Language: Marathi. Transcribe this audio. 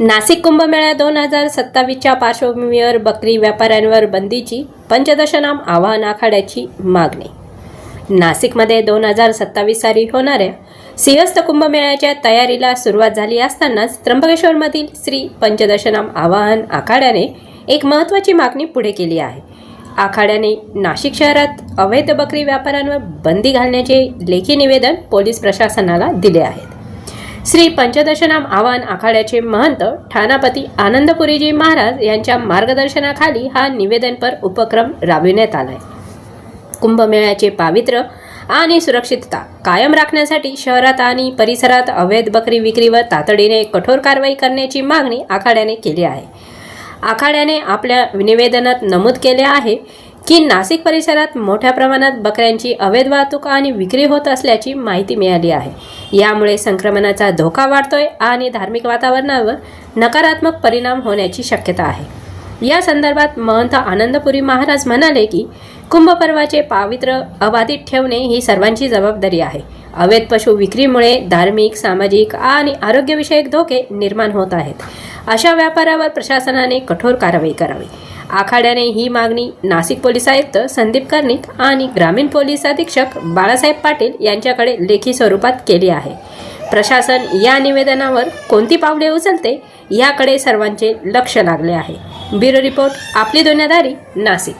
नाशिक कुंभमेळा दोन हजार सत्तावीसच्या पार्श्वभूमीवर बकरी व्यापाऱ्यांवर बंदीची पंचदशनाम आवाहन आखाड्याची मागणी. नाशिकमध्ये दोन हजार सत्तावीस साली होणाऱ्या सिंहस्थ कुंभमेळ्याच्या तयारीला सुरुवात झाली असतानाच त्र्यंबकेश्वरमधील श्री पंचदशनाम आवाहन आखाड्याने एक महत्त्वाची मागणी पुढे केली आहे. आखाड्याने नाशिक शहरात अवैध बकरी व्यापाऱ्यांवर बंदी घालण्याचे लेखी निवेदन पोलीस प्रशासनाला दिले आहेत. श्री पंचदशनाम आवाहन आखाड्याचे महंत ठाणापती आनंदपुरीजी महाराज यांच्या मार्गदर्शनाखाली हा निवेदनपर उपक्रम राबविण्यात आलाय. कुंभमेळ्याचे पावित्र्य आणि सुरक्षितता कायम राखण्यासाठी शहरात आणि परिसरात अवैध बकरी विक्रीवर तातडीने कठोर कारवाई करण्याची मागणी आखाड्याने केली आहे. आखाड्याने आपल्या निवेदनात नमूद केले आहे की नाशिक परिसरात मोठ्या प्रमाणात बकऱ्यांची अवैध वाहतूक आणि विक्री होत असल्याची माहिती मिळाली आहे. यामुळे संक्रमणाचा धोका वाढतोय आणि धार्मिक वातावरणावर नकारात्मक परिणाम होण्याची शक्यता आहे. या संदर्भात महंत आनंदपुरी महाराज म्हणाले की कुंभपर्वाचे पावित्र्य अबाधित ठेवणे ही सर्वांची जबाबदारी आहे. अवैध पशु विक्रीमुळे धार्मिक सामाजिक आणि आरोग्यविषयक धोके निर्माण होत आहेत. अशा व्यापारावर प्रशासनाने कठोर कारवाई करावी. आखाड्याने ही मागणी नाशिक पोलीस आयुक्त संदीप कर्णिक आणि ग्रामीण पोलीस अधीक्षक बाळासाहेब पाटील यांच्याकडे लेखी स्वरूपात केली आहे. प्रशासन या निवेदनावर कोणती पावले उचलते याकडे सर्वांचे लक्ष लागले आहे. ब्युरो रिपोर्ट आपली दुनियादारी नाशिक.